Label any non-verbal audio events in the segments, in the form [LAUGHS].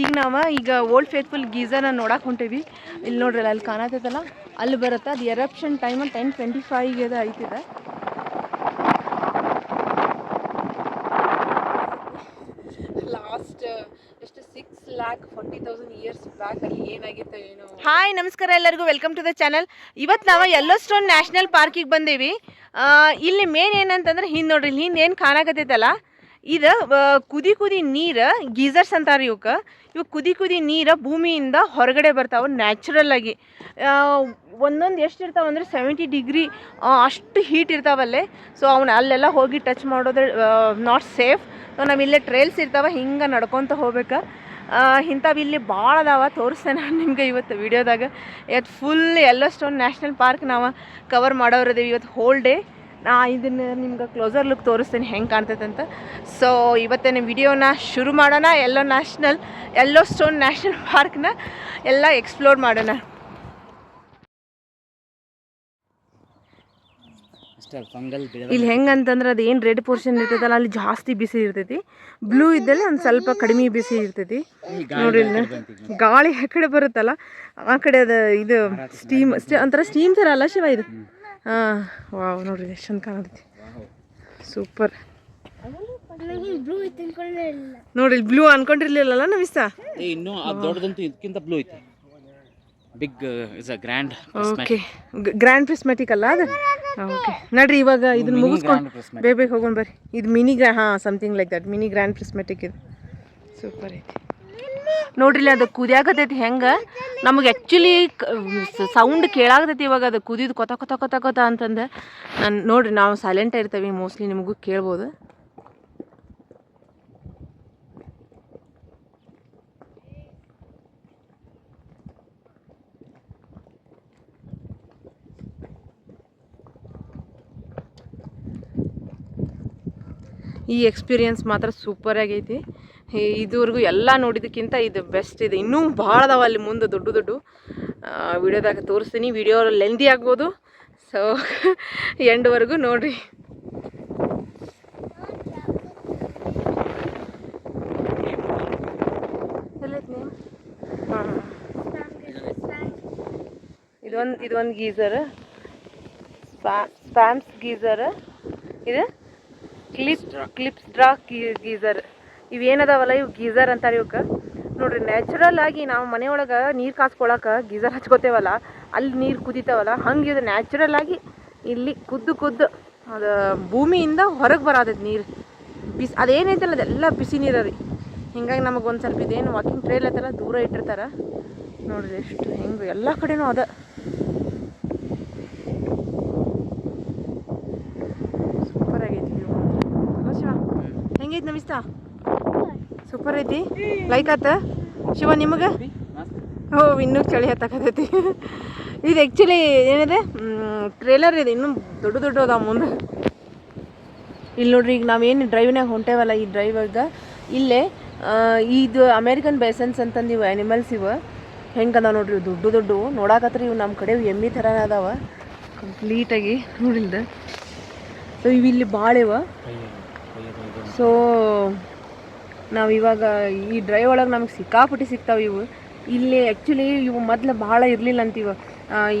ಈಗ ನಾವು ಈಗ ಓಲ್ಡ್ ಫೇತ್ಫುಲ್ ಗೀಝರ್ನ ನೋಡಕ್ಕೆ ಹೊಂಟೇವಿ. ಇಲ್ಲಿ ನೋಡ್ರಿ ಅಲ್ಲಿ ಕಾಣತೈತಲ್ಲ ಅಲ್ಲಿ ಬರುತ್ತೆ. ಅದು ಎರಪ್ಷನ್ ಟೈಮ್ ಟೆನ್ ಟ್ವೆಂಟಿ ಫೈವ್ಗೆ ಅದು ಐತಿದೆ. ಲಾಸ್ಟ್ ಎಷ್ಟು six lakh forty thousand years back ಅಲ್ಲಿ ಏನಾಗಿತ್ತು ಏನೋ. ಹಾಯ್ ನಮಸ್ಕಾರ ಎಲ್ಲರಿಗೂ. ವೆಲ್ಕಮ್ ಟು ದ ಚಾನಲ್ ಇವತ್ತು ನಾವು ಯೆಲ್ಲೋ ಸ್ಟೋನ್ ನ್ಯಾಷನಲ್ ಪಾರ್ಕಿಗೆ ಬಂದೇವಿ. ಇಲ್ಲಿ ಮೇನ್ ಏನಂತಂದ್ರೆ ಹಿಂದೆ ನೋಡ್ರಿ ಹಿಂದೆ ಏನು ಕಾಣಕತ್ತೈತಲ್ಲ ಇದು ಕುದಿ ಕುದಿ ನೀರು ಗೀಸರ್ಸ್ ಅಂತಾರೆ ಇವಕ್ಕೆ ಇವು ಕುದಿ ಕುದಿ ನೀರು ಭೂಮಿಯಿಂದ ಹೊರಗಡೆ ಬರ್ತಾವೆ ನ್ಯಾಚುರಲ್ ಆಗಿ. ಒಂದೊಂದು ಎಷ್ಟು ಇರ್ತಾವೆ ಅಂದರೆ ಸೆವೆಂಟಿ ಡಿಗ್ರಿ ಅಷ್ಟು ಹೀಟ್ ಇರ್ತಾವಲ್ಲೇ. ಸೊ ಅವನ್ನ ಅಲ್ಲೆಲ್ಲ ಹೋಗಿ ಟಚ್ ಮಾಡೋದ್ರ ನಾಟ್ ಸೇಫ್ ಸೊ ನಾವು ಇಲ್ಲೇ ಟ್ರೇಲ್ಸ್ ಇರ್ತಾವೆ, ಹಿಂಗೆ ನಡ್ಕೊತ ಹೋಗ್ಬೇಕು. ಇಂಥವು ಇಲ್ಲಿ ಭಾಳ ಅದಾವ, ತೋರಿಸ್ತೇನೆ ನಾನು ನಿಮ್ಗೆ ಇವತ್ತು ವಿಡಿಯೋದಾಗ. ಇವತ್ತು full Yellowstone national park ನಾವು ಕವರ್ ಮಾಡೋರದೇವಿ ಇವತ್ತು ಹೋಲ್ ಡೇ ನಾ ಇದನ್ನು ನಿಮ್ಗೆ ಕ್ಲೋಸರ್ ಲುಕ್ ತೋರಿಸ್ತೇನೆ ಹೆಂಗೆ ಕಾಣ್ತೈತೆ ಅಂತ ಸೊ ಇವತ್ತಿನ ವಿಡಿಯೋನ ಶುರು ಮಾಡೋಣ. ಎಲ್ಲೋ ನ್ಯಾಷನಲ್ ಎಲ್ಲೋ ಸ್ಟೋನ್ ನ್ಯಾಷನಲ್ ಪಾರ್ಕ್ನ ಎಲ್ಲ ಎಕ್ಸ್ಪ್ಲೋರ್ ಮಾಡೋಣ. ಇಲ್ಲಿ ಹೆಂಗಂತಂದ್ರೆ ಅದು ಏನು ರೆಡ್ ಪೋರ್ಷನ್ ಇರ್ತೈತಲ್ಲ ಅಲ್ಲಿ ಜಾಸ್ತಿ ಬಿಸಿ ಇರ್ತೈತಿ. ಬ್ಲೂ ಇದ್ದಲ್ಲಿ ಒಂದು ಸ್ವಲ್ಪ ಕಡಿಮೆ ಬಿಸಿ ಇರ್ತೈತಿ. ನೋಡಿ ಗಾಳಿ ಆ ಕಡೆ ಬರುತ್ತಲ್ಲ ಆ ಕಡೆ ಅದು ಇದು ಸ್ಟೀಮ್ ಒಂಥರ ಸ್ಟೀಮ್ ಥರ ಅಲ್ಲ ಶಿವ ಇದು? ಹಾಂ ವಾವ್ ನೋಡ್ರಿ ಎಷ್ಟು ಚಂದ ಕಾಣತೈತಿ. ಸೂಪರ್ ನೋಡ್ರಿ ಬ್ಲೂ ಅನ್ಕೊಂಡಿರ್ಲಿಲ್ಲಲ್ಲ ನಮಿಸ್ತಾ ಇನ್ನು ದೊಡ್ಡದಂತೂ ಇದಕ್ಕಿಂತ ಬ್ಲೂ ಐತಿ. Big is a grand okay grand prismatic ಅಲ್ಲ ಅದು? ಓಕೆ ನಡ್ರಿ ಇವಾಗ ಇದನ್ನ ಮುಗಿಸ್ಕೊಂಡು ಬೇಗ ಬೇಗ ಹೋಗೋಣ ಬರ್ರಿ. ಇದು ಮಿನಿ ಗ್ರಾ ಹಾಂ something like that mini grand prismatic ಇದು. ಸೂಪರ್ ಐತಿ. ನೋಡ್ರಿಲ್ಲ ಅದು ಕುದಿಯಾಕತೈತಿ ಹೆಂಗೆ? ನಮಗೆ ಆ್ಯಕ್ಚುಲಿ ಸೌಂಡ್ ಕೇಳಾಗತೈತಿ ಇವಾಗ ಅದು ಕುದಿದು ಕೊತ ಕೊತ ಕೊತ ಕೊತ ಅಂತಂದು. ನಾನು, ನೋಡ್ರಿ ನಾವು ಸೈಲೆಂಟ್ ಇರ್ತೀವಿ ಮೋಸ್ಟ್ಲಿ ನಿಮಗೂ ಕೇಳ್ಬೋದು. ಈ ಎಕ್ಸ್ಪೀರಿಯನ್ಸ್ ಮಾತ್ರ ಸೂಪರ್ ಆಗೈತಿ. ಇದುವರೆಗೂ ಎಲ್ಲ ನೋಡಿದ್ದಕ್ಕಿಂತ ಇದು ಬೆಸ್ಟ್ ಇದೆ. ಇನ್ನೂ ಭಾಳ ಅದಾವೆ ಅಲ್ಲಿ ಮುಂದೆ ದೊಡ್ಡ ದೊಡ್ಡ. ವಿಡಿಯೋದಾಗ ತೋರಿಸ್ತೀನಿ. ವಿಡಿಯೋ ಲೆಂದಿ ಆಗ್ಬೋದು. ಸೊ [LAUGHS] ಎಂಡ್ವರೆಗೂ ನೋಡ್ರಿ. ಇದೊಂದು ಇದೊಂದು ಗೀಸರ್. Spasm geyser. ಇದು ಕ್ಲಿಪ್ ಕ್ಲಿಪ್ಸ್ ಡ್ರಾ ಗೀಸರ್. ಇವೇನದಾವಲ್ಲ ಇವು ಗೀಝರ್ ಅಂತಾರೆ ಇವಕ್ಕೆ ನೋಡ್ರಿ ನ್ಯಾಚುರಲ್ ಆಗಿ ನಾವು ಮನೆಯೊಳಗೆ ನೀರು ಕಾಸ್ಕೊಳಕ್ಕೆ ಗೀಝರ್ ಹಚ್ಕೋತೇವಲ್ಲ ಅಲ್ಲಿ ನೀರು ಕುದಿತಾವಲ್ಲ ಹಂಗೆ ಇದು ನ್ಯಾಚುರಲ್ ಆಗಿ ಇಲ್ಲಿ ಕುದ್ದು ಕುದ್ದು ಅದು ಭೂಮಿಯಿಂದ ಹೊರಗೆ ಬರತೈತಿ ನೀರು. ಬಿಸಿ ಅದೇನೈತಲ್ಲ ಅದೆಲ್ಲ ಬಿಸಿ ನೀರು ರೀ ಹಿಂಗಾಗಿ ನಮಗೆ ಒಂದು ಸ್ವಲ್ಪ ಇದೇನು ವಾಕಿಂಗ್ ಟ್ರೇಲ್ ಐತಲ್ಲ ದೂರ ಇಟ್ಟಿರ್ತಾರೆ. ನೋಡ್ರಿ ಎಷ್ಟು ಹೆಂಗೆ ಎಲ್ಲ ಕಡೆನೂ ಅದ. ಸೂಪರ್ ಆಗೈತಿ ಹೆಂಗೈತೆ ನಮಿಸ್ತಾ? ಸೂಪರ್ ಐತಿ. ಲೈಕ್ ಆತ? ಶಿವ ನಿಮಗೆ? ಓ ಇನ್ನೂ ಚಳಿ ಹತ್ತಕತೈತಿ ಇದು ಆ್ಯಕ್ಚುಲಿ ಏನಿದೆ? ಟ್ರೇಲರ್ ಇದೆ. ಇನ್ನೂ ದೊಡ್ಡ ದೊಡ್ಡ ಅದಾವ ಮುಂದೆ. ಇಲ್ಲಿ ನೋಡ್ರಿ ಈಗ ನಾವೇನು ಡ್ರೈವ್ನಾಗ ಹೊಂಟೇವಲ್ಲ ಈ ಡ್ರೈವಾಗ ಇಲ್ಲೇ ಇದು ಅಮೇರಿಕನ್ ಬೇಸನ್ಸ್ ಅಂತಂದು ಇವು ಆ್ಯನಿಮಲ್ಸ್ ಇವು. ಹೆಂಗೆ ಅದಾವ ನೋಡ್ರಿ ದೊಡ್ಡ ದೊಡ್ಡ ನೋಡಾಕತ್ರಿ ಇವು ನಮ್ಮ ಕಡೆ ಎಮ್ಮಿ ಥರ ಅದಾವ. ಕಂಪ್ಲೀಟಾಗಿ ನೋಡಿಲ್ದ ಸೊ ಇವು ಇಲ್ಲಿ ಭಾಳ ಇವ. ಸೊ ನಾವು ಇವಾಗ ಈ ಡ್ರೈವ್ ಒಳಗೆ ನಮ್ಗೆ ಸಿಕ್ಕಾಪಟ್ಟಿ ಸಿಗ್ತಾವೆ ಇವು. ಇಲ್ಲಿ ಆ್ಯಕ್ಚುಲಿ ಇವು ಮೊದಲು ಭಾಳ ಇರಲಿಲ್ಲ ಅಂತೀವ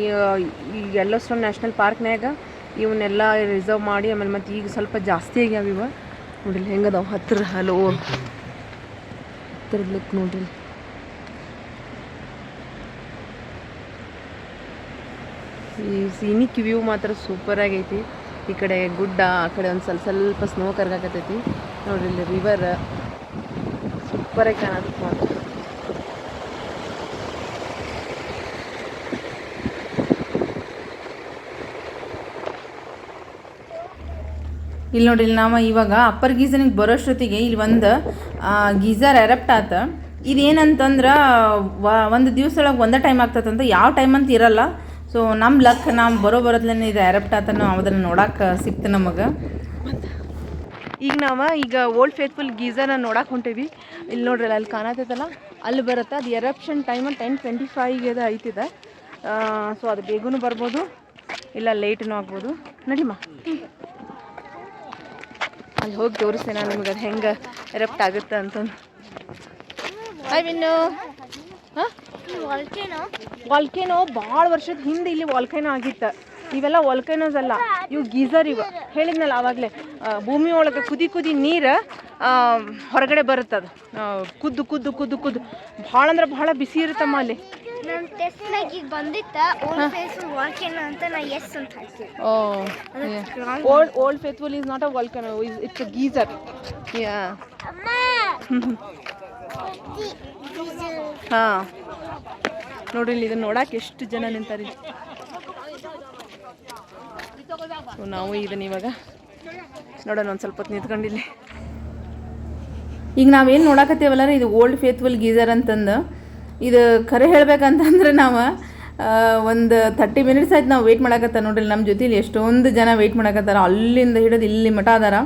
ಈ ಯೆಲ್ಲೋಸ್ಟೋನ್ ನ್ಯಾಷನಲ್ ಪಾರ್ಕ್ನ್ಯಾಗ ಇವನ್ನೆಲ್ಲ ರಿಸರ್ವ್ ಮಾಡಿ, ಆಮೇಲೆ ಮತ್ತು ಈಗ ಸ್ವಲ್ಪ ಜಾಸ್ತಿ ಆಗ್ಯಾವ ಇವ. ನೋಡಿಲ್ಲ ಹೆಂಗದಾವ ಹತ್ತಿರ ಹಲೋ. ಹತ್ತಿರದ ಲುಕ್ ನೋಡ್ರಿ. ಈ ಸೀನಿಕ್ ವ್ಯೂ ಮಾತ್ರ ಸೂಪರ್ ಆಗೈತಿ. ಈ ಕಡೆ ಗುಡ್ಡ, ಆ ಕಡೆ ಒಂದು ಸ್ವಲ್ಪ ಸ್ವಲ್ಪ ಸ್ನೋ ಕರ್ಗಾಕತ್ತೈತಿ. ನೋಡ್ರಿ ಇಲ್ಲಿ ರಿವರ್ ಸೂಪರಾಗಿ ಕಾಣತ್ತೆ ಮಾತ್ರ ಇಲ್ಲಿ ನೋಡ್ರಿ ಇಲ್ಲಿ ನಾವು ಇವಾಗ ಅಪ್ಪರ್ ಗೀಸನಿಗೆ ಬರೋಷ್ಟೊತ್ತಿಗೆ ಇಲ್ಲಿ ಒಂದು ಗೀಸರ್ ಎರಪ್ಟ್ ಆತ. ಇದೇನಂತಂದ್ರೆ ಒಂದು ದಿವ್ಸದೊಳಗೆ ಒಂದೇ ಟೈಮ್ ಆಗ್ತದಂತ ಯಾವ ಟೈಮ್ ಅಂತ ಇರಲ್ಲ. ಸೊ ನಮ್ಮ ಲಕ್ ನಾವು ಬರೋ ಬರೋದ್ಲೇ ಇದು ಎರಪ್ಟ್ ಆತ ನಾವು ಅದನ್ನು ನೋಡಕ್ಕೆ ಸಿಕ್ತು ನಮಗೆ. ಈಗ ನಾವು ಈಗ ಓಲ್ಡ್ ಫೇತ್ಫುಲ್ ಗೀಸರ್ನ ನೋಡಕ್ಕೆ ಹೊಂಟೇವಿ. ಇಲ್ಲಿ ನೋಡ್ರಿ, ಅಲ್ಲಿ ಕಾಣತ್ತೈತಲ್ಲ ಅಲ್ಲಿ ಬರುತ್ತೆ. ಅದು ಎರಪ್ಷನ್ ಟೈಮ್ ಟೆನ್ ಟ್ವೆಂಟಿ ಫೈವ್ಗೆ ಐತಿದೆ. ಸೊ ಅದು ಬೇಗನೂ ಬರ್ಬೋದು. ಇಲ್ಲ ಲೇಟ್ನೂ ಆಗ್ಬೋದು. ನಡಿಮ್ಮ ಅಲ್ಲಿ ಹೋಗಿ ತೋರಿಸ್ತೇನೆ ನಾನು ನಿಮ್ಗೆ, ಅದು ಹೆಂಗೆ ಎರಪ್ಟ್ ಆಗುತ್ತೆ ಅಂತಂದು. ಐ ಮೀನ್ ವಾಲ್ಕೇನೋ ಭಾಳ ವರ್ಷದ ಹಿಂದೆ ಇಲ್ಲಿ ವಾಲ್ಕೇನೋ ಆಗಿತ್ತು. ಇವೆಲ್ಲ ವಾಲ್ಕೇನೋಸ್ ಅಲ್ಲ. ಇವು ಗೀಸರ್ ಇವು. ಹೇಳಿದ್ನಲ್ಲ ಆವಾಗಲೇ. ಭೂಮಿ ಒಳಗೆ ಕುದಿ ಕುದಿ ನೀರು ಹೊರಗಡೆ ಬರುತ್ತದು. ಕುದ್ದು ಕುದ್ದು ಕುದ್ದು ಕುದ್ದು. ಭಾಳ ಅಂದ್ರೆ ಭಾಳ ಬಿಸಿ ಇರುತ್ತಮ್ಮ ಅಲ್ಲಿ. ನನ್ನ ಟೆಸ್ಟ್ನಾಗ ಈಗ ಬಂದಿತ್ತ. ಓಲ್ಡ್ ಫೇಸ್ ವಾಲ್ಕೆನ ಅಂತ ನಾ ಎಸ್ ಅಂತ ಹಾಕ್ತೀನಿ. Old Old Faithful is not a volcano it's a geyser yeah ಹಾಂ. ನೋಡ್ರಿ ಇಲ್ಲಿ ಇದನ್ನ ನೋಡಕ್ಕೆ ಎಷ್ಟು ಜನ ನಿಂತಾರೆ. So, ನಾವು ಇದನ್ನ ಇವಾಗ ನೋಡೋಣ ಒಂದು ಸ್ವಲ್ಪ ಹೊತ್ತು ನಿಂತ್ಕೊಂಡಿಲ್ಲಿ ಈಗ ನಾವೇನು ನೋಡಕತ್ತೀವಲ್ಲ ಇದು ಓಲ್ಡ್ ಫೇತ್ಫುಲ್ ಗೀಸರ್ ಅಂತಂದು. ಇದು ಖರೆ ಹೇಳ್ಬೇಕಂತಂದ್ರೆ ನಾವು ಒಂದು ತರ್ಟಿ ಮಿನಿಟ್ಸ್ ಆಯ್ತು ನಾವು ವೆಯ್ಟ್ ಮಾಡಕತ್ತ ನೋಡ್ರಿ. ನಮ್ಮ ಜೊತೆಲಿ ಎಷ್ಟೊಂದು ಜನ ವೆಯ್ಟ್ ಮಾಡಕತ್ತಾರ. ಅಲ್ಲಿಂದ ಹಿಡಿದು ಇಲ್ಲಿ ಮಠ ಅದಾರ.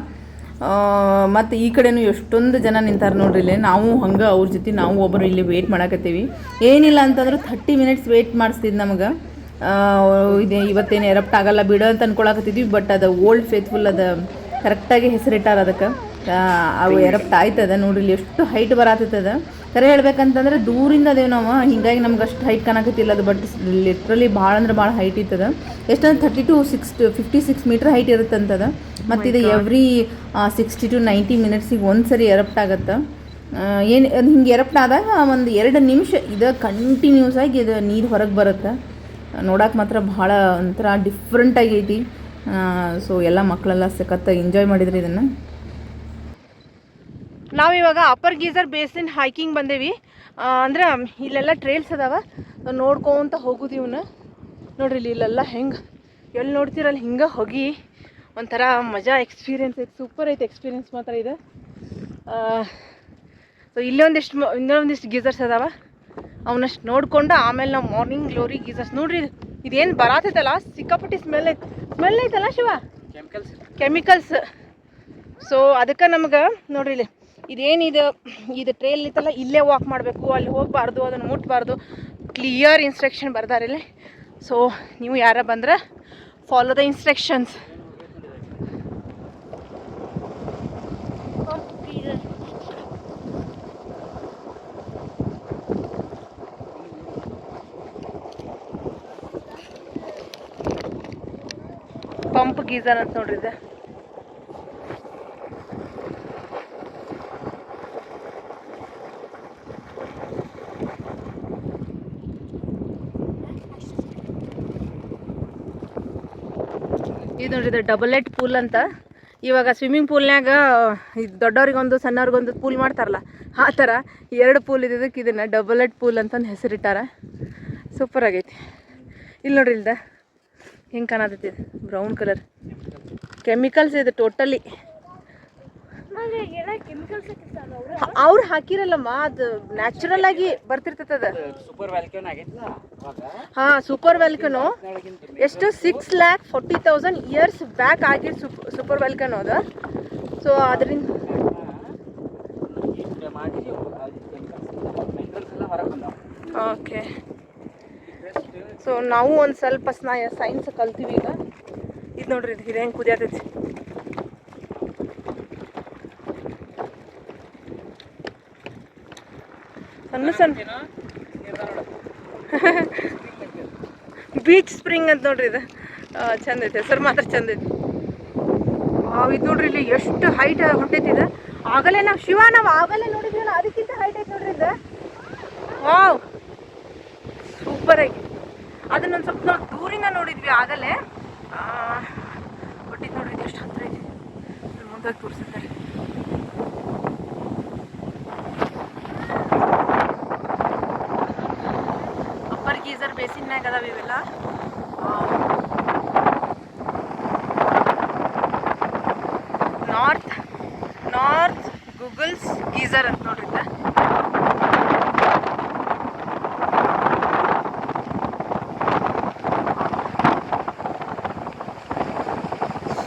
ಮತ್ತು ಈ ಕಡೆನೂ ಎಷ್ಟೊಂದು ಜನ ನಿಂತಾರೆ ನೋಡ್ರಿ ಇಲ್ಲಿ. ನಾವು ಹಂಗೆ ಅವ್ರ ಜೊತೆ ನಾವು ಒಬ್ಬರು ಇಲ್ಲಿ ವೆಯ್ಟ್ ಮಾಡಕತ್ತೀವಿ. ಏನಿಲ್ಲ ಅಂತಂದ್ರೆ ಥರ್ಟಿ ಮಿನಿಟ್ಸ್ ವೆಯ್ಟ್ ಮಾಡಿಸ್ತಿದ್ದು ನಮಗೆ. ಇದೆ ಇವತ್ತೇನು ಎರಪ್ಟ್ ಆಗಲ್ಲ ಬಿಡು ಅಂತ ಅಂದ್ಕೊಳಕತ್ತಿದ್ವಿ ಬಟ್ ಅದು ಓಲ್ಡ್ ಫೇತ್ಫುಲ್ ಅದು ಕರೆಕ್ಟಾಗಿ ಹೆಸರಿಟ್ಟಾರ ಅದಕ್ಕೆ. ಅವು ಎರಪ್ಟ್ ಆಯ್ತದ ನೋಡ್ರಿ ಎಷ್ಟು ಹೈಟ್ ಬರತ್ತದ ಕರೆ ಹೇಳ್ಬೇಕಂತಂದ್ರೆ ದೂರಿಂದ ಅದೇವು ನಾವು ಹಿಂಗಾಗಿ ನಮ್ಗೆ ಅಷ್ಟು ಹೈಟ್ ಕಾಣಕತ್ತಿಲ್ಲ ಅದು ಬಟ್ ಲಿಟ್ರಲಿ ಭಾಳ ಅಂದ್ರೆ ಭಾಳ ಹೈಟ್ ಇತ್ತದ. ಎಷ್ಟಂದ್ರೆ thirty two six to fifty six meter height ಇರುತ್ತಂತದ ಮತ್ತು ಇದು ಎವ್ರಿ ಸಿಕ್ಸ್ಟಿ ಟು ನೈಂಟಿ ಮಿನಿಟ್ಸಿಗೆ ಒಂದು ಸರಿ ಎರಪ್ಟ್ ಆಗುತ್ತೆ. ಏನು ಹಿಂಗೆ ಎರಪ್ಟ್ ಆದಾಗ ಒಂದು ಎರಡು ನಿಮಿಷ ಇದು ಕಂಟಿನ್ಯೂಸ್ ಆಗಿ ಇದು ನೀರು ಹೊರಗೆ ಬರುತ್ತೆ. ನೋಡೋಕೆ ಮಾತ್ರ ಭಾಳ ಒಂಥರ ಡಿಫ್ರೆಂಟ್ ಐತಿ ಸೊ ಎಲ್ಲ ಮಕ್ಕಳೆಲ್ಲ ಸಖತ್ತಾಗಿ ಎಂಜಾಯ್ ಮಾಡಿದ್ರಿ ಇದನ್ನು. ನಾವಿವಾಗ ಅಪ್ಪರ್ ಗೀಸರ್ ಬೇಸಿನ್ ಹೈಕಿಂಗ್ ಬಂದೇವಿ. ಅಂದ್ರೆ ಇಲ್ಲೆಲ್ಲ ಟ್ರೇಲ್ಸ್ ಅದಾವ. ನೋಡ್ಕೊಂತ ಹೋಗುದು ಇವನ್ನ ನೋಡ್ರಿ ಇಲ್ಲಿ ಇಲ್ಲೆಲ್ಲ ಹೆಂಗೆ ಎಲ್ಲಿ ನೋಡ್ತೀರಲ್ಲ ಹಿಂಗೆ ಹೋಗಿ. ಒಂಥರ ಮಜಾ ಎಕ್ಸ್ಪೀರಿಯನ್ಸ್ ಐತೆ ಸೂಪರ್ ಐತೆ ಎಕ್ಸ್ಪೀರಿಯನ್ಸ್ ಮಾತ್ರ ಇದೆ. ಸೊ ಇಲ್ಲೇ ಒಂದಿಷ್ಟು ಮ- ಇನ್ನೊಂದಿಷ್ಟು ಗೀಸರ್ಸ್ ಅದಾವ. ಅವನಷ್ಟು ನೋಡ್ಕೊಂಡು ಆಮೇಲೆ ನಾವು ಮಾರ್ನಿಂಗ್ ಗ್ಲೋರಿ ಗೀಸರ್ಸ್ ನೋಡ್ರಿ ಇದು ಇದೇನು ಬರಾತೈತಲ್ಲ ಸಿಕ್ಕಾಪಟ್ಟಿ ಸ್ಮೆಲ್ ಐತೆ. ಸ್ಮೆಲ್ ಐತಲ್ಲ ಶಿವ? ಕೆಮಿಕಲ್ಸ್ ಕೆಮಿಕಲ್ಸ್ ಸೊ ಅದಕ್ಕೆ ನಮ್ಗೆ ನೋಡ್ರಿ ಇಲ್ಲಿ ಇದೇನಿದು? ಇದು ಟ್ರೇಲ್ ಇತ್ತಲ್ಲ ಇಲ್ಲೇ ವಾಕ್ ಮಾಡಬೇಕು, ಅಲ್ಲಿ ಹೋಗಬಾರ್ದು, ಅದನ್ನು ಮುಟ್ಬಾರ್ದು. ಕ್ಲಿಯರ್ ಇನ್ಸ್ಟ್ರಕ್ಷನ್ ಬರ್ದಾರಿಲ್ಲ ಸೊ ನೀವು ಯಾರ ಬಂದ್ರೆ follow the instructions pump geyser ಅಂತ ನೋಡ್ರಿ ಇದು ನೋಡ್ರಿ ಇದು ಡಬಲ್ ಎಟ್ ಪೂಲ್ ಅಂತ. ಇವಾಗ ಸ್ವಿಮ್ಮಿಂಗ್ ಪೂಲ್ನ್ಯಾಗ ಇದು ದೊಡ್ಡವ್ರಿಗೊಂದು ಸಣ್ಣವ್ರಿಗೊಂದು ಪೂಲ್ ಮಾಡ್ತಾರಲ್ಲ, ಆ ಥರ ಎರಡು ಪೂಲ್ ಇದ್ದಕ್ಕೆ ಇದನ್ನು ಡಬಲ್ ಎಟ್ ಪೂಲ್ ಅಂತಂದು ಹೆಸರಿಟ್ಟಾರ. ಸೂಪರ್ ಆಗೈತಿ. ಇಲ್ಲಿ ನೋಡ್ರಿ ಇಲ್ದ, ಹೆಂಗೆ ಕಾಣತೈತಿ? ಬ್ರೌನ್ ಕಲರ್ ಕೆಮಿಕಲ್ಸ್ ಇದು ಟೋಟಲಿ ಅವ್ರು ಹಾಕಿರಲ್ಲಮ್ಮ ಅದು ನ್ಯಾಚುರಲ್ ಆಗಿ ಬರ್ತಿರ್ತದ ಹಾ ಸೂಪರ್ ವೆಲ್ಕನು ಎಷ್ಟು? Six lakh forty thousand years back ಆಗಿದ್ದು ಸೂಪರ್ ವೆಲ್ಕನ್ ಅದು. ಸೊ ಅದರಿಂದ ಓಕೆ ಸೊ ನಾವು ಒಂದು ಸ್ವಲ್ಪ ಸ್ನಾಯ ಸೈನ್ಸ್ ಕಲ್ತೀವಿ ಈಗ. ಇದು ನೋಡ್ರಿ ಇದು ಹೆಂಗೆ ಕುದಿಯತೈತಿ. ಸಣ್ಣ ಸಣ್ಣ ಬೀಚ್ ಸ್ಪ್ರಿಂಗ್ ಅಂತ ನೋಡ್ರಿ ಇದು. ಚಂದ ಐತೆ. ಹೆಸರು ಮಾತ್ರ ಚಂದ ಐತಿ. ಇದು ನೋಡ್ರಿ ಇಲ್ಲಿ ಎಷ್ಟು ಹೈಟ್ ಹೊಂಟೈತಿ ಇದು. ಆಗಲೇ ನಾವು ಶಿವ, ನಾವು ಆಗಲೇ ನೋಡಿದ್ವಿ ಅದಕ್ಕಿಂತ ಹೈಟ್ ಐತೆ ನೋಡ್ರಿ ಇದು. ವಾವ್. ಸೂಪರ್ ಆಗಿ. ಅದನ್ನೊಂದು ಸ್ವಲ್ಪ ನಾವು ದೂರಿಂದ ನೋಡಿದ್ವಿ ಆಗಲೇ. ಬಟ್ ಇದು ಎಷ್ಟು ಹತ್ರ ಐತಿ. ಮುಂದಾಗಿ ತೋರಿಸಿದ್ದಾರೆ. ಅಪ್ಪರ್ ಗೀಸರ್ ಬೇಸಿನ್ಯಾಗ ಅದಾವ ಇವೆಲ್ಲ ನಾರ್ತ್ ನಾರ್ತ್ ಗೂಗಲ್ಸ್ ಗೀಸರ್ ಅಂತ ನೋಡ್ರಿ ಇದು.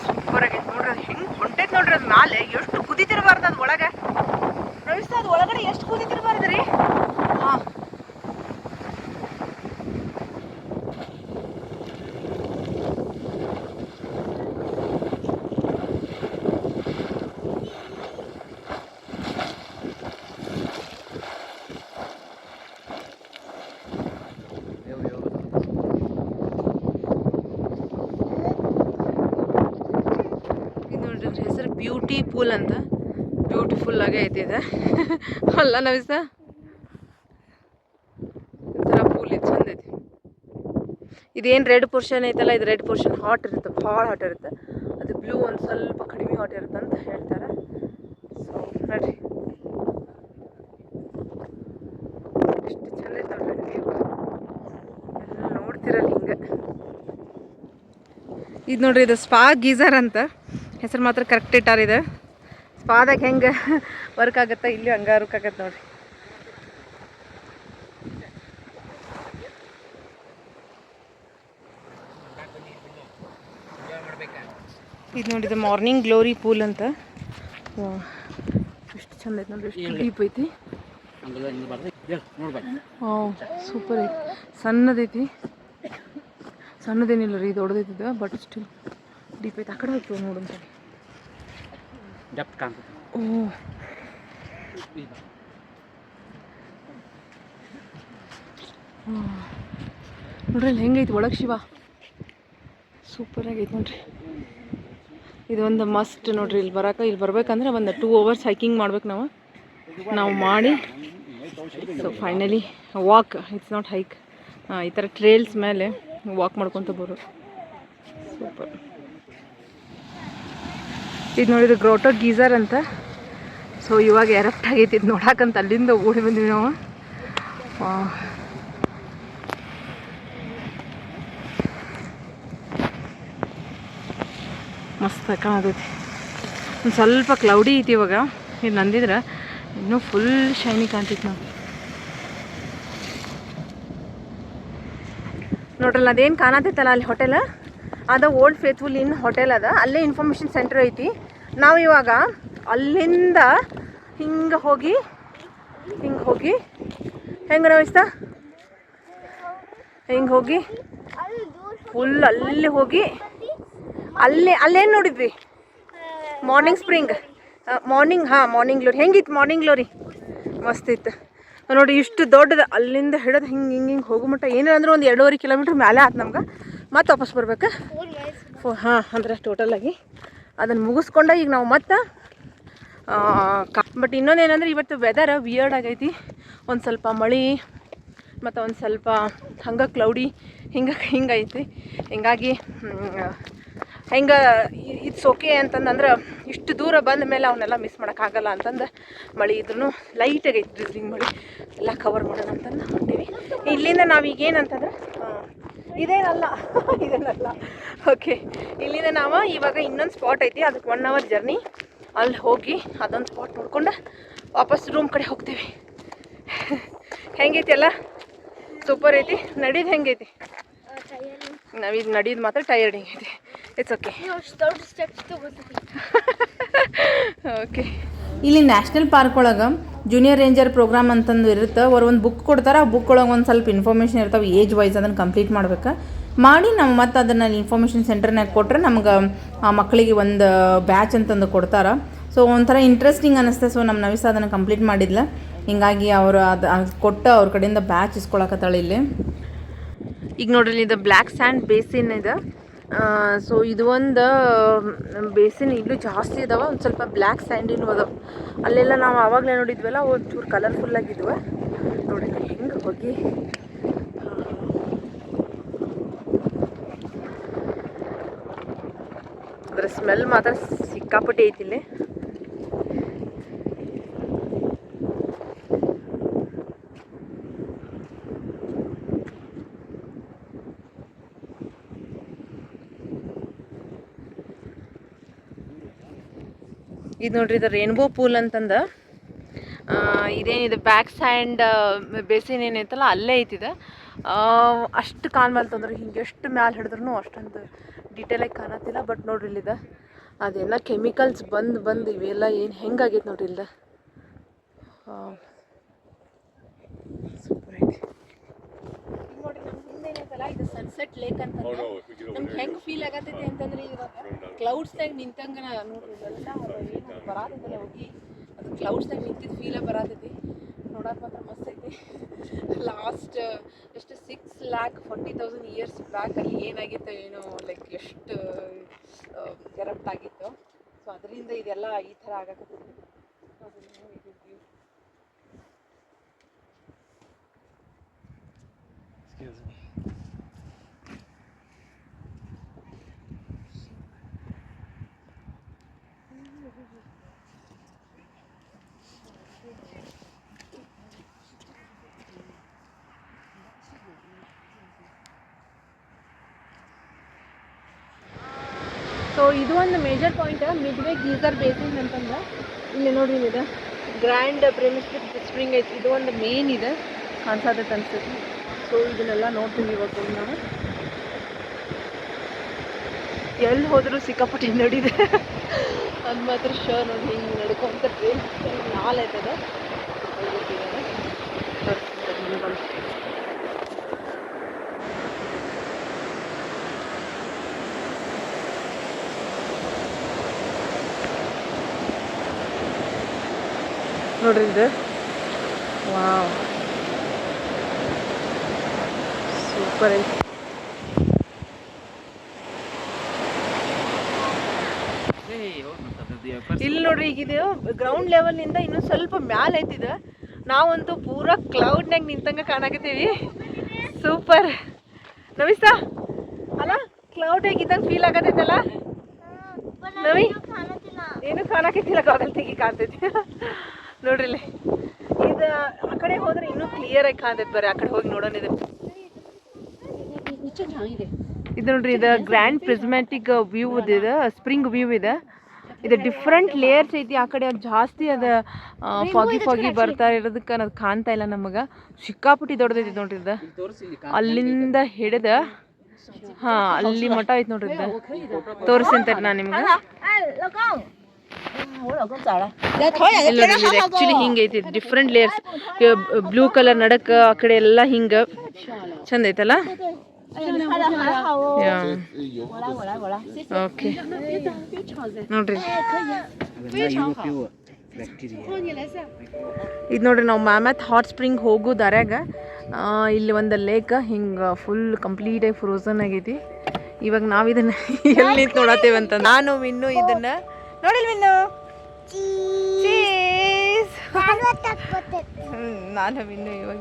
ಸೂಪರ್ ಆಗೈತೆ ನೋಡ್ರಿ ಅದು ಹೆಂಗ್ ಹೊಂಟೈತೆ ನೋಡ್ರಿ ಅದು ಮ್ಯಾಲೆ ಎಷ್ಟು ಕುದಿತಿರ್ಬಾರ್ದು ಅದು ಒಳಗೆ ಪ್ರವೇಶ ಅದು ಒಳಗಡೆ ಎಷ್ಟು ಕುದಿತಿರ್ಬಾರ್ದು ರೀ ಹಾಂ ಪೂಲ್ ಅಂತ ಇದು. ಅಲ್ಲ ನವಿಸ ಒಂಥರ ಪೂಲ್ ಇದು ಚಂದ ಐತಿ ಇದೇನು ರೆಡ್ ಪೋರ್ಷನ್ ಐತಲ್ಲ, ಇದು ರೆಡ್ ಪೋರ್ಷನ್ ಹಾಟ್ ಇರುತ್ತೆ, ಭಾಳ ಹಾಟ್ ಇರುತ್ತೆ. ಅದು ಬ್ಲೂ ಒಂದು ಸ್ವಲ್ಪ ಕಡಿಮೆ ಹಾಟ್ ಇರುತ್ತೆ ಅಂತ ಹೇಳ್ತಾರೆ. ಸೊ ಎಷ್ಟು ಚಂದ ಐತೆ ಎಲ್ಲ ನೋಡ್ತಿರಲ್ಲ ಹಿಂಗೆ. ಇದು ನೋಡ್ರಿ, ಇದು ಸ್ಪಾ ಗೀಸರ್ ಅಂತ. ಹೆಸರು ಮಾತ್ರ ಕರೆಕ್ಟ್ ಇಟ್ಟಾರಿದೆ ಸ್ಪಾದಾಗ ಹೆಂಗೆ ವರ್ಕ್ ಆಗುತ್ತಾ ಇಲ್ಲಿ ಹಂಗೆ ವರ್ಕ್ ಆಗತ್ತೆ ನೋಡ್ರಿ. ಇದು ನೋಡಿ ಇದು ಮಾರ್ನಿಂಗ್ ಗ್ಲೋರಿ ಪೂಲ್ ಅಂತ. ಎಷ್ಟು ಚಂದ ಐತೆ ನೋಡ್ರಿ ಎಷ್ಟು ಡೀಪ್ ಐತಿ. ಸೂಪರ್ ಐತಿ. ಸಣ್ಣದೈತಿ. ಸಣ್ಣದೇನಿಲ್ಲ ರೀ ದೊಡ್ಡದೈತಿದ ಬಟ್ ಸ್ಟಿಲ್ ಡೀಪ್ ಐತಿ. ಆ ಕಡೆ ಹೋಗ್ತೀವಿ ನೋಡಂತ ಡೆಪ್ತ್ ಕಾಣ್ತದೆ ಓ ನೋಡ್ರಿ, ಅಲ್ಲಿ ಹೆಂಗೈತಿ ಒಳಗೆ ಶಿವ? ಸೂಪರ್ ಆಗೈತಿ ನೋಡ್ರಿ. ಇದು ಒಂದು ಮಸ್ಟ್ ನೋಡ್ರಿ, ಇಲ್ಲಿ ಬರಾಕ, ಇಲ್ಲಿ ಬರ್ಬೇಕಂದ್ರೆ ಒಂದು ಟೂ ಅವರ್ಸ್ ಹೈಕಿಂಗ್ ಮಾಡ್ಬೇಕು ನಾವು. ನಾವು ಮಾಡಿ so finally walk it's not hike ಈ ಥರ ಟ್ರೇಲ್ಸ್ ಮೇಲೆ ವಾಕ್ ಮಾಡ್ಕೊತ ಬರೋದು. ಸೂಪರ್ ಇದು ನೋಡಿದ್ರೆ ಗ್ರೋಟೋ ಗೀಸರ್ ಅಂತ. ಸೊ ಇವಾಗ ಎರಪ್ಟ್ ಆಗೈತಿ. ಇದು ನೋಡಕ್ಕಂತ ಅಲ್ಲಿಂದ ಓಡಿ ಬಂದ್ವಿ ನಾವು. ಮಸ್ತ್ ಕಾಣತೈತಿ. ಒಂದು ಸ್ವಲ್ಪ ಕ್ಲೌಡಿ ಐತಿ ಇವಾಗ. ಇದು ನಂದಿದ್ರೆ ಇನ್ನೂ ಫುಲ್ ಶೈನಿ ಕಾಣ್ತೈತಿ ನಾವು ನೋಡ್ರಲ್ಲ, ಅದೇನು ಕಾಣತೈತಲ್ಲ ಅಲ್ಲಿ ಹೋಟೆಲ್ ಅದ ಓಲ್ಡ್ ಫೇತ್ಫುಲ್ ಇನ್ ಹೋಟೆಲ್ ಅದ. ಅಲ್ಲೇ ಇನ್ಫಾರ್ಮೇಷನ್ ಸೆಂಟರ್ ಐತಿ. ನಾವು ಇವಾಗ ಅಲ್ಲಿಂದ ಹಿಂಗೆ ಹೋಗಿ ಹಿಂಗೆ ಹೋಗಿ, ಹೆಂಗೆ ರವಿಸ್ತ ಹಿಂಗೆ ಹೋಗಿ ಫುಲ್ ಅಲ್ಲಿ ಹೋಗಿ, ಅಲ್ಲಿ, ಅಲ್ಲೇನು ನೋಡಿದ್ವಿ? ಮಾರ್ನಿಂಗ್ ಸ್ಪ್ರಿಂಗ್ ಮಾರ್ನಿಂಗ್ ಹಾಂ ಮಾರ್ನಿಂಗ್ ಗ್ಲೋರಿ ಹೆಂಗಿತ್ತು ಮಾರ್ನಿಂಗ್ ಗ್ಲೋರಿ ಮಸ್ತ್ ಇತ್ತು. ನೋಡಿ, ಇಷ್ಟು ದೊಡ್ಡದು ಅಲ್ಲಿಂದ ಹಿಡಿದು ಹಿಂಗೆ ಹಿಂಗೆ ಹಿಂಗೆ ಹೋಗೋ ಮಟ್ಟ ಏನಿಲ್ಲ ಅಂದ್ರೆ ಒಂದು ಎರಡೂವರೆ ಕಿಲೋಮೀಟ್ರ್ ಮೇಲೆ ಆಯ್ತು ನಮ್ಗೆ. ಮತ್ತೆ ವಾಪಸ್ ಬರ್ಬೇಕು? ಫೋ ಹಾಂ, ಅಂದ್ರೆ ಟೋಟಲಾಗಿ ಅದನ್ನು ಮುಗಿಸ್ಕೊಂಡ ಈಗ ನಾವು ಮತ್ತೆ ಬಟ್ ಇನ್ನೊಂದೇನಂದ್ರೆ ಇವತ್ತು ವೆದರ್ ವಿಯರ್ಡ್ ಆಗೈತಿ. ಒಂದು ಸ್ವಲ್ಪ ಮಳೆ, ಮತ್ತು ಒಂದು ಸ್ವಲ್ಪ ಹಂಗೆ ಕ್ಲೌಡಿ ಹಿಂಗೆ ಹಿಂಗೈತಿ ಹಿಂಗಾಗಿ ಹೆಂಗೆ ಇಟ್ಸ್ ಓಕೆ ಅಂತಂದ್ರೆ ಇಷ್ಟು ದೂರ ಬಂದ ಮೇಲೆ ಅವನ್ನೆಲ್ಲ ಮಿಸ್ ಮಾಡೋಕ್ಕಾಗಲ್ಲ ಅಂತಂದು ಮಳೆ ಇದ್ರೂ ಲೈಟಾಗೈತಿ ಡ್ರಿಸ್ಲಿಂಗ್ ಮಳೆ. ಎಲ್ಲ ಕವರ್ ಮಾಡೋಣ ಅಂತಂದು ಹೊಂಟೀವಿ. ಇಲ್ಲಿಂದ ನಾವೀಗೇನಂತಂದ್ರೆ ಇದೇನಲ್ಲ [LAUGHS] ಇದೇನಲ್ಲ. ಓಕೆ ಇಲ್ಲಿಂದ ನಾವು ಇವಾಗ ಇನ್ನೊಂದು ಸ್ಪಾಟ್ ಐತಿ ಅದಕ್ಕೆ ಒನ್ ಅವರ್ ಜರ್ನಿ ಅಲ್ಲಿ ಹೋಗಿ ಅದೊಂದು ಸ್ಪಾಟ್ ನೋಡ್ಕೊಂಡು ವಾಪಸ್ ರೂಮ್ ಕಡೆ ಹೋಗ್ತೀವಿ. [LAUGHS] ಹೆಂಗೈತಿ ಅಲ್ಲ ಸೂಪರ್ ಐತಿ? ನಡೀದು ಹೆಂಗೈತಿ? ನಾವೀಗ ನಡೀದು ಮಾತ್ರ ಟೈರ್ಡ್ ಐತಿ ಇಟ್ಸ್ ಓಕೆ ದೊಡ್ಡ ಸ್ಟೆಪ್ಸ್ ತಗೋತೀವಿ. [LAUGHS] ಓಕೆ ಇಲ್ಲಿ ನ್ಯಾಷನಲ್ ಪಾರ್ಕ್ ಒಳಗೆ ಜೂನಿಯರ್ ರೇಂಜರ್ ಪ್ರೋಗ್ರಾಮ್ ಅಂತಂದು ಇರುತ್ತೆ. ಅವ್ರು ಒಂದು ಬುಕ್ ಕೊಡ್ತಾರೆ. ಆ ಬುಕ್ ಒಳಗೆ ಒಂದು ಸ್ವಲ್ಪ ಇನ್ಫಾರ್ಮೇಷನ್ ಇರ್ತಾವೆ. ಏಜ್ ವೈಸ್ ಅದನ್ನು ಕಂಪ್ಲೀಟ್ ಮಾಡ್ಬೇಕು. ಮಾಡಿ ನಾವು ಮತ್ತೆ ಅದನ್ನು ಇನ್ಫಾರ್ಮೇಷನ್ ಸೆಂಟರ್ನಾಗ ಕೊಟ್ಟರೆ ನಮ್ಗೆ, ಆ ಮಕ್ಕಳಿಗೆ ಒಂದು ಬ್ಯಾಚ್ ಅಂತಂದು ಕೊಡ್ತಾರೆ. ಸೊ ಒಂಥರ ಇಂಟ್ರೆಸ್ಟಿಂಗ್ ಅನ್ನಿಸ್ತದೆ ಸೊ ನಮ್ಮ ನವಿಸ ಅದನ್ನು ಕಂಪ್ಲೀಟ್ ಮಾಡಿದ್ಲ. ಹಿಂಗಾಗಿ ಅವರು ಅದು ಕೊಟ್ಟು ಅವ್ರ ಕಡೆಯಿಂದ ಬ್ಯಾಚ್ ಇಸ್ಕೊಳಕತ್ತಾಳೆ ಇಲ್ಲಿ. ಈಗ ನೋಡ್ರಿ ಇದು ಬ್ಲ್ಯಾಕ್ ಸ್ಯಾಂಡ್ ಬೇಸಿನ್ ಇದೆ. ಸೊ ಇದು ಒಂದು ಬೇಸಿನ್ ಇಲ್ಲೂ ಜಾಸ್ತಿ ಇದಾವೆ ಒಂದು ಸ್ವಲ್ಪ ಬ್ಲ್ಯಾಕ್ ಸ್ಯಾಂಡಿನೂ ಅದಾವೆ. ಅಲ್ಲೆಲ್ಲ ನಾವು ಆವಾಗಲೇ ನೋಡಿದ್ವಲ್ಲ, ಒಂಚೂರು ಕಲರ್ಫುಲ್ ಆಗಿದ್ವ. ನೋಡಿ ಹೆಂಗೆ ಹೋಗಿ. ಅದರ ಸ್ಮೆಲ್ ಮಾತ್ರ ಸಿಕ್ಕಾಪಟ್ಟೆ ಐತಿ ಇಲ್ಲಿ ಇದು ನೋಡ್ರಿ ಇದು ರೇನ್ಬೋ ಪೂಲ್ ಅಂತಂದ. ಆ, ಇದೇನಿದೆ ಬ್ಯಾಕ್ ಸ್ಯಾಂಡ್ ಬೇಸಿನ್ ಏನೈತಲ್ಲ ಅಲ್ಲೇ ಐತಿದೆ. ಅಷ್ಟು ಕಾಣ್ಬಲ್ತಂದ್ರೆ ಹಿಂಗೆ ಎಷ್ಟು ಮ್ಯಾಲೆ ಹಿಡಿದ್ರೂ ಅಷ್ಟೊಂದು ಡೀಟೇಲಾಗಿ ಕಾಣತ್ತಿಲ್ಲ ಬಟ್ ನೋಡ್ರಿ ಇಲ್ಲಿದ. ಅದೆಲ್ಲ ಕೆಮಿಕಲ್ಸ್ ಬಂದು ಬಂದು ಇವೆಲ್ಲ ಏನು ಹೆಂಗಾಗೈತೆ ನೋಡ್ರಿ ಇಲ್ದ. ಸೂಪರ್ ಐತಿ. ನೋಡಿ ನಮ್ಮ ಹಿಂದೆ ಏನೈತಲ್ಲ ಇದು ಸನ್ಸೆಟ್ ಲೇಕ್ ಅಂತ ನಮ್ಗೆ ಹೆಂಗೆ ಫೀಲ್ ಆಗತ್ತೈತಿ ಅಂತಂದ್ರೆ ಇವಾಗ ಕ್ಲೌಡ್ಸ್ ನಿಂತಂಗ ನೋಡ್ರಿ ಇವೆಲ್ಲ ಏನು ಬರಾತೈತಲ್ಲ ಹೋಗಿ. ಅದು ಕ್ಲೌಡ್ಸ್ನಾಗ ನಿಂತಿದ್ದು ಫೀಲ ಬರಾತೈತಿ ನೋಡಕ್ ಮಾತ್ರ ಮಸ್ತ್ ಐತಿ. ಲಾಸ್ಟ್ ಎಷ್ಟು six lakh forty thousand years back ಅಲ್ಲಿ ಏನಾಗಿತ್ತು ಏನೋ ಲೈಕ್ ಎಷ್ಟು ಎರಪ್ಟ್ ಆಗಿತ್ತು. ಸೊ ಅದರಿಂದ ಇದೆಲ್ಲ ಈ ಥರ ಆಗಕತ್ತಿದೆ ಸೊ ಇದು ಒಂದು major point Midway geyser basin ಅಂತಂದ್ರೆ ಇಲ್ಲಿ ನೋಡ್ರಿ ಇದೆ. ಗ್ರ್ಯಾಂಡ್ ಪ್ರೇಮಿಸ್ಟಿಕ್ ಸ್ಪ್ರಿಂಗ್ ಐತಿ ಇದು ಒಂದು ಮೇನ್ ಇದೆ. ಕಾಣಿಸತೈತೆ ಅನ್ಸುತ್ತೆ. ಸೊ ಇದನ್ನೆಲ್ಲ ನೋಡ್ತೀವಿ ಇವತ್ತು ನಾವು ಎಲ್ಲಿ ಹೋದರೂ ಸಿಕ್ಕಾಪಟ್ಟೆ ನಡಿದೆ ಅದು ಮಾತ್ರ ಶೋ ನೋಡಿ ಹಿಂಗೆ ನಡ್ಕೊಂತ ಟ್ರೈನ್ ನಾಲ್ ಆಯ್ತದೆ? ನೋಡ್ರಿ ಇದು. ವಾವ್. ಸೂಪರ್ ಐತಿ ಇಲ್ಲಿ ನೋಡ್ರಿ ಈಗ ಇದು ಗ್ರೌಂಡ್ ಲೆವೆಲ್ನಿಂದ ಇನ್ನೂ ಸ್ವಲ್ಪ ಮ್ಯಾಲ ಐತಿದ. ನಾವಂತೂ ಪೂರಾ ಕ್ಲೌಡ್ನಾಗ ನಿಂತಂಗ ಕಾಣಕತ್ತೀವಿ. ಸೂಪರ್ ನಮಿಸ್ತಾ? ಅಲ್ಲ ಕ್ಲೌಡ್ ಆಗಿದ್ದಂಗೆ ಫೀಲ್ ಆಗತೈತಲ್ಲ ನವಿ ಏನು ಕಾಣಾಕತ್ತಿಲ್ಲ ಗಾಗಲ್ ತೆಗಿ ಕಾಣ್ತೈತಿ. ನೋಡ್ರಿ ಇಲ್ಲಿ. ಇದು ಆ ಕಡೆ ಹೋದ್ರೆ ಇನ್ನೂ ಕ್ಲಿಯರ್ ಆಗಿ ಕಾಣ್ತೈತಿ ಬರ್ರಿ ಆ ಕಡೆ ಹೋಗಿ ನೋಡೋಣ ಇದು. ಇದು ನೋಡ್ರಿ ಇದು ಗ್ರ್ಯಾಂಡ್ ಪ್ರಿಸ್ಮ್ಯಾಟಿಕ್ ವ್ಯೂ ಇದೆ ಸ್ಪ್ರಿಂಗ್ ವ್ಯೂ ಇದೆ. ಇದು ಡಿಫ್ರೆಂಟ್ ಲೇಯರ್ಸ್ ಐತಿ ಆ ಕಡೆ ಜಾಸ್ತಿ ಅದ ಫಾಗಿ ಫಾಗಿ ಬರ್ತಾ ಇರೋದಕ್ಕೆ ಅನ್ನೋದು ಕಾಣ್ತಾ ಇಲ್ಲ ನಮಗೆ. ಸಿಕ್ಕಾಪುಟ್ಟಿ ದೊಡ್ಡದೈತಿ ನೋಡ್ರಿ ಇದು. ಅಲ್ಲಿಂದ ಹಿಡಿದ ಹಾ ಅಲ್ಲಿ ಮಠ ಐತಿ ನೋಡ್ರಿ ಇದು. ತೋರಿಸ್ತೀನಿ ನಾನು ನಿಮ್ಗೆ. ಆಕ್ಚುಲಿ ಹಿಂಗೆ ಐತಿ ಡಿಫ್ರೆಂಟ್ ಲೇಯರ್ಸ್ ಬ್ಲೂ ಕಲರ್ ನಡಕ ಆ ಕಡೆ ಎಲ್ಲ ಹಿಂಗ. ಚಂದ ಐತಲ್ಲ? ಓಕೆ ನೋಡ್ರಿ ಇದು ನೋಡ್ರಿ ನಾವು ಮ್ಯಾಮತ್ ಹಾಟ್ ಸ್ಪ್ರಿಂಗ್ ಹೋಗೋ ದಾರ್ಯಾಗ ಇಲ್ಲಿ ಒಂದು ಲೇಕ್ ಹಿಂಗೆ ಫುಲ್ ಕಂಪ್ಲೀಟಾಗಿ ಫ್ರೋಸನ್ ಆಗೈತಿ. ಇವಾಗ ನಾವು ಇದನ್ನ [LAUGHS] ಎಲ್ಲಿ ನಿಂತು ನೋಡತ್ತೇವೆ ಅಂತ ನಾನು ವಿನ್ನು ಇದನ್ನ ನೋಡಿಲ್ ವಿನ್ನು ನಾನು ವಿನ್ನು ಇವಾಗ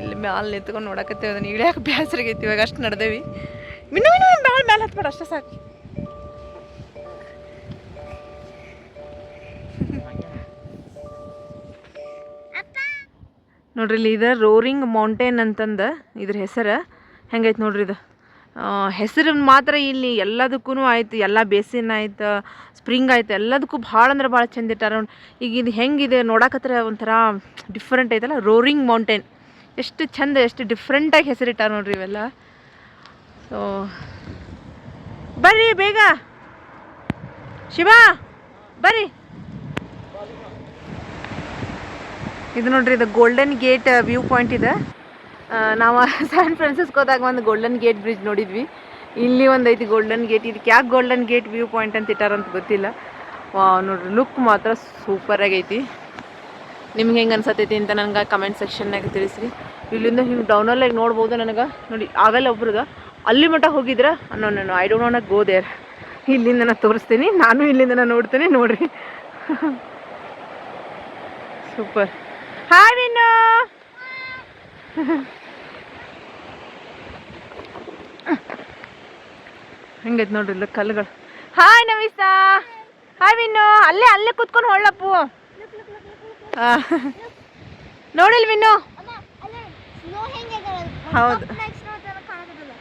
ಇಲ್ಲಿ ಮ್ಯಾಲೆ ನಿಂತ್ಕೊಂಡು ನೋಡಕತ್ತೇವೆ, ಅದನ್ನ ಇಳಿಯಾಕ ಬ್ಯಾಸರಿಗೈತಿ, ಇವಾಗ ಅಷ್ಟು ನಡೆದೇವಿ. ಮಿನ್ನು ಮಿನ್ನು ಮ್ಯಾಲೆ ಹತ್ಬೇಡ, ಅಷ್ಟೇ ಸಾಕು. ನೋಡ್ರಿ, ಇಲ್ಲಿ ಇದು ರೋರಿಂಗ್ ಮೌಂಟೇನ್ ಅಂತಂದು ಇದ್ರ ಹೆಸರು. ಹೆಂಗೈತೆ ನೋಡ್ರಿ ಇದು? ಹೆಸರು ಮಾತ್ರ ಇಲ್ಲಿ ಎಲ್ಲದಕ್ಕೂ ಆಯ್ತು, ಎಲ್ಲ ಬೇಸಿನ್ ಆಯ್ತು ಸ್ಪ್ರಿಂಗ್ ಆಯ್ತು, ಎಲ್ಲದಕ್ಕೂ ಭಾಳ ಅಂದ್ರೆ ಭಾಳ ಚಂದ ಇಟ್ಟಾರ ಈಗ ಇದು ಹೆಂಗಿದೆ, ನೋಡಕತ್ರ ಒಂಥರ ಡಿಫ್ರೆಂಟ್ ಐತಲ್ಲ, ರೋರಿಂಗ್ ಮೌಂಟೇನ್. ಎಷ್ಟು ಚಂದ, ಎಷ್ಟು ಡಿಫ್ರೆಂಟಾಗಿ ಹೆಸರಿಟ್ಟ ನೋಡ್ರಿ ಇವೆಲ್ಲ. ಸೊ ಬರ್ರಿ ಬೇಗ. ಶಿವ, ಬರ್ರಿ. ಇದು ನೋಡ್ರಿ, ಇದು ಗೋಲ್ಡನ್ ಗೇಟ್ ವ್ಯೂ ಪಾಯಿಂಟ್ ಇದೆ. ನಾವು ಸ್ಯಾನ್ ಫ್ರಾನ್ಸಿಸ್ಕೋ ಹೋದಾಗ ಒಂದು ಗೋಲ್ಡನ್ ಗೇಟ್ ಬ್ರಿಡ್ಜ್ ನೋಡಿದ್ವಿ. ಇಲ್ಲಿ ಒಂದು ಐತಿ ಗೋಲ್ಡನ್ ಗೇಟ್ ಇದಕ್ಕೆ ಯಾಕೆ ಗೋಲ್ಡನ್ ಗೇಟ್ ವ್ಯೂ ಪಾಯಿಂಟ್ ಅಂತ ಇಟ್ಟಾರಂತ ಗೊತ್ತಿಲ್ಲ. ನೋಡ್ರಿ ಲುಕ್ ಮಾತ್ರ ಸೂಪರ್ ಆಗೈತಿ. ನಿಮ್ಗೆ ಹೆಂಗೆ ಅನ್ಸತ್ತೈತಿ ಅಂತ ನನಗೆ ಕಮೆಂಟ್ ಸೆಕ್ಷನ್ನಾಗ ತಿಳಿಸ್ರಿ. ಇಲ್ಲಿಂದ ಹಿಂಗೆ ಡೌನಲ್ಲಾಗಿ ನೋಡ್ಬೋದು ನನಗೆ. ನೋಡಿ ಆಗಲ್ಲ ಒಬ್ರಿಗೆ ಅಲ್ಲಿ ಮಟ್ಟ ಹೋಗಿದ್ರೆ? ಅನ್ನೋ ನಾನು I don't want go there ಇಲ್ಲಿಂದ ನಾನು ತೋರಿಸ್ತೀನಿ, ನಾನು ಇಲ್ಲಿಂದ ನೋಡ್ತೀನಿ, ನೋಡ್ರಿ. ಸೂಪರ್ ಹಾಯ್ ಹೆಂಗೈತೆ ನೋಡ್ರಿ ಇಲ್ಲ ಕಲ್ಲುಗಳು. ಹಾಯ್ ನಮಿಸ್ತಾ ಹಾಯ್ ವಿನ್ನು ಅಲ್ಲೇ ಅಲ್ಲೇ ಕುತ್ಕೊಂಡು ಹೊಳ್ಳಪ್ಪು ನೋಡಿಲ್ ವಿನ್ನು ಹೌದು.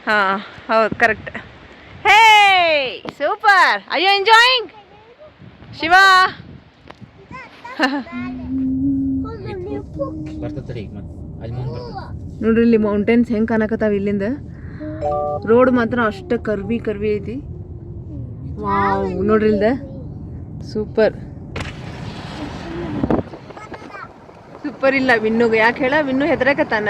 ಹಾ ಹೌದು ಕರೆಕ್ಟ್ ಹೇ ಸೂಪರ್ ಅಯ್ಯೋ ಎಂಜಾಯಿಂಗ್ ಶಿವ. ನೋಡ್ರಿ ಇಲ್ಲಿ ಮೌಂಟೇನ್ಸ್ ಹೆಂಗೆ ಕಾಣಕತ್ತಾವ ಇಲ್ಲಿಂದ? ರೋಡ್ ಮಾತ್ರ ಅಷ್ಟ ಕರ್ವಿ ಕರ್ವಿ ಐತಿ. ವಾವ್ ನೋಡ್ರಿ ಇಲ್ದ? ಸೂಪರ್ ಸೂಪರ್ ಇಲ್ಲ ವಿನ್ನುಗೆ. ಯಾಕೆ ಹೇಳ? ವಿನ್ನು ಹೆದರಕತ್ತಾನ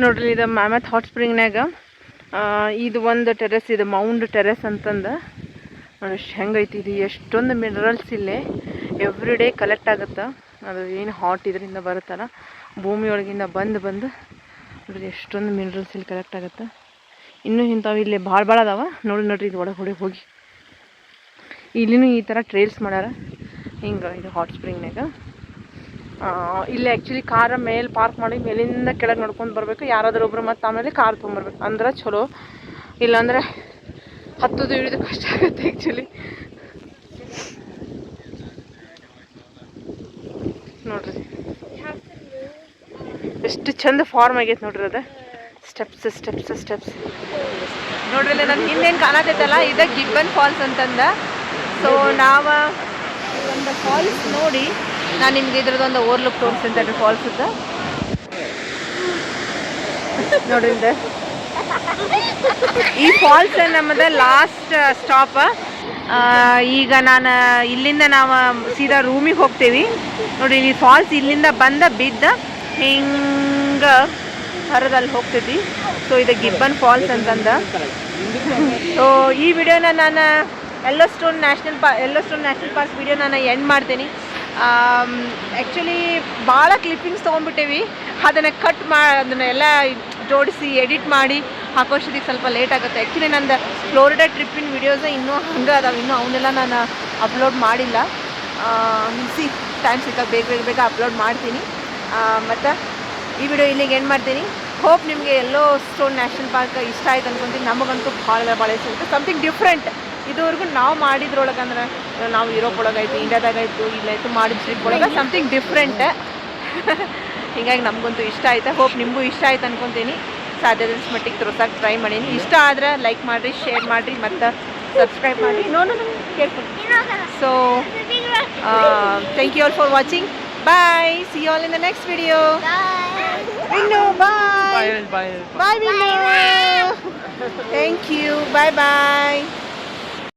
ನೋಡ್ರಿ ಇದು ಮ್ಯಾಮತ್ ಹಾಟ್ ಸ್ಪ್ರಿಂಗ್ನಾಗ ಆ, ಇದು ಒಂದು ಟೆರೆಸ್ ಇದು ಮೌಂಡ್ ಟೆರೆಸ್ ಅಂತಂದು. ಎಷ್ಟು ಹೆಂಗೈತಿ ಇದು? ಎಷ್ಟೊಂದು ಮಿನರಲ್ಸ್ ಇಲ್ಲೇ. ಎವ್ರಿ ಡೇ ಕಲೆಕ್ಟ್ ಆಗುತ್ತೆ? ಅದು ಏನು ಹಾಟ್ ಇದರಿಂದ ಬರುತ್ತಲ್ಲ? ಭೂಮಿಯೊಳಗಿಂದ ಬಂದು ಬಂದು ನೋಡಿ ಎಷ್ಟೊಂದು ಮಿನರಲ್ಸ್ ಇಲ್ಲಿ ಕಲೆಕ್ಟ್ ಆಗುತ್ತೆ? ಇನ್ನೂ ಇಂಥವು ಇಲ್ಲಿ ಭಾಳ ಭಾಳ ಅದಾವ. ನೋಡಿ ನೋಡ್ರಿ ಇದು ಒಳಗೆ ಹೊಡೆ ಹೋಗಿ. ಇಲ್ಲಿನೂ ಈ ಥರ ಟ್ರೇಲ್ಸ್ ಮಾಡ್ಯಾರ. ಹಿಂಗೆ ಇದು ಹಾಟ್ ಸ್ಪ್ರಿಂಗ್ನಾಗ ಇಲ್ಲಿ ಆ್ಯಕ್ಚುಲಿ ಕಾರ ಮೇಲೆ ಪಾರ್ಕ್ ಮಾಡಿ ಮೇಲಿಂದ ಕೆಳಗೆ ನೋಡ್ಕೊಂಡು ಬರಬೇಕು. ಯಾರಾದರೂ ಒಬ್ರು ಮತ್ತು ಆಮೇಲೆ ಕಾರ್ ತೊಗೊಂಬರ್ಬೇಕು ಅಂದ್ರೆ ಚಲೋ. ಇಲ್ಲಾಂದ್ರೆ ಹತ್ತೋದು ಇಳಿದು ಕಷ್ಟ ಆಗುತ್ತೆ ಆ್ಯಕ್ಚುಲಿ ನೋಡ್ರಿ. ಎಷ್ಟು ಚಂದ ಫಾರ್ಮ್ ಆಗೈತೆ ನೋಡ್ರಿ ಅದು. ಸ್ಟೆಪ್ಸ್ ಸ್ಟೆಪ್ಸ್ ಸ್ಟೆಪ್ಸ್ ನೋಡ್ರಿ ನಮ್ಗೆ ಇನ್ನೇನು ಕಾಣತೈತಲ್ಲ ಇದು ಗಿಬ್ಬನ್ ಫಾಲ್ಸ್ ಅಂತಂದ. ಸೊ ನಾವು ಒಂದು ಫಾಲ್ಸ್ ನೋಡಿ, ನಾನು ನಿಮ್ಗೆ ಇದ್ರದ್ದೊಂದು ಓವರ್ಲುಕ್ ತೋರಿಸ್ತೀನಿ ಅಂತ. ನೋಡ್ರಿ ಈ ಫಾಲ್ಸ್ ನಮ್ಮದು ಲಾಸ್ಟ್ ಸ್ಟಾಪ್ ಈಗ ನಾನು ಇಲ್ಲಿಂದ ನಾವು ಸೀದಾ ರೂಮಿಗೆ ಹೋಗ್ತೀವಿ. ನೋಡಿ ಈ ಫಾಲ್ಸ್ ಇಲ್ಲಿಂದ ಬಂದ, ಬಿದ್ದ, ಹಿಂಗೆ ಹರದಲ್ಲಿ ಹೋಗ್ತೈತಿ ಸೊ ಇದು ಗಿಬ್ಬನ್ ಫಾಲ್ಸ್ ಅಂತಂದ. ಸೊ ಈ ವಿಡಿಯೋನ ನಾನು ಎಲ್ಲೋ ಸ್ಟೋನ್ ನ್ಯಾಷನಲ್ ಪಾ Yellowstone national park video ನಾನು ಎಂಡ್ ಮಾಡ್ತೀನಿ. ಆ್ಯಕ್ಚುಲಿ ಭಾಳ ಕ್ಲಿಪ್ಪಿಂಗ್ಸ್ ತೊಗೊಂಡ್ಬಿಟ್ಟಿವಿ. ಅದನ್ನು ಕಟ್ ಮಾ ಅದನ್ನೆಲ್ಲ ಜೋಡಿಸಿ ಎಡಿಟ್ ಮಾಡಿ ಹಾಕೋಷ್ಟೊತ್ತಿಗೆ ಸ್ವಲ್ಪ ಲೇಟ್ ಆಗುತ್ತೆ. ಆ್ಯಕ್ಚುಲಿ ನಂದು ಫ್ಲೋರಿಡಾ ಟ್ರಿಪ್ಪಿನ ವಿಡಿಯೋಸ ಇನ್ನೂ ಹಂಗೆ ಅದಾವೆ. ಇನ್ನೂ ಅವನ್ನೆಲ್ಲ ನಾನು ಅಪ್ಲೋಡ್ ಮಾಡಿಲ್ಲ. ಸಿ ಟೈಮ್ ಸಿಕ್ಕಾಗ ಬೇಗ ಬೇಗ ಬೇಗ ಅಪ್ಲೋಡ್ ಮಾಡ್ತೀನಿ. ಮತ್ತು ಈ ವಿಡಿಯೋ ಇಲ್ಲಿಗೆ ಏನು ಮಾಡ್ತೀನಿ. ಹೋಪ್ ನಿಮಗೆ ಎಲ್ಲೋ ಸ್ಟೋನ್ ನ್ಯಾಷನಲ್ ಪಾರ್ಕ್ ಇಷ್ಟ ಆಯ್ತು ಅನ್ಕೊಂತೀನಿ. ನಮಗಂತೂ ಭಾಳ ಭಾಳ ಇಷ್ಟ ಆಗುತ್ತೆ. ಸಮಥಿಂಗ್ ಡಿಫ್ರೆಂಟ್ ಇದುವರೆಗೂ ನಾವು ಮಾಡಿದ್ರೊಳಗೆ ಅಂದ್ರೆ ನಾವು ಯುರೋಪ್ ಒಳಗಾಯ್ತು ಇಂಡಿಯಾದಾಗಾಯ್ತು ಇಲ್ಲಾಯಿತು ಮಾಡಿದ ಟ್ರಿಪ್ ಒಳಗೆ ಸಮಥಿಂಗ್ ಡಿಫ್ರೆಂಟ್ ಹೀಗಾಗಿ ನಮಗಂತೂ ಇಷ್ಟ ಆಯ್ತು? ಹೋಪ್ ನಿಮಗೂ ಇಷ್ಟ ಆಯ್ತು ಅನ್ಕೊಂತೀನಿ. ಸಾಧ್ಯದಷ್ಟು ಮಟ್ಟಿಗೆ ತೋರ್ಸಕ್ಕೆ ಟ್ರೈ ಮಾಡೀನಿ. ಇಷ್ಟ ಆದ್ರೆ ಲೈಕ್ ಮಾಡಿರಿ ಶೇರ್ ಮಾಡಿರಿ ಮತ್ತು ಸಬ್ಸ್ಕ್ರೈಬ್ ಮಾಡಿ ನೋ ನೋ ಕೇಳ್ಕೊಂಡು so thank you all for watching bye see all in the next video Vinnu bye bye bye thank you bye bye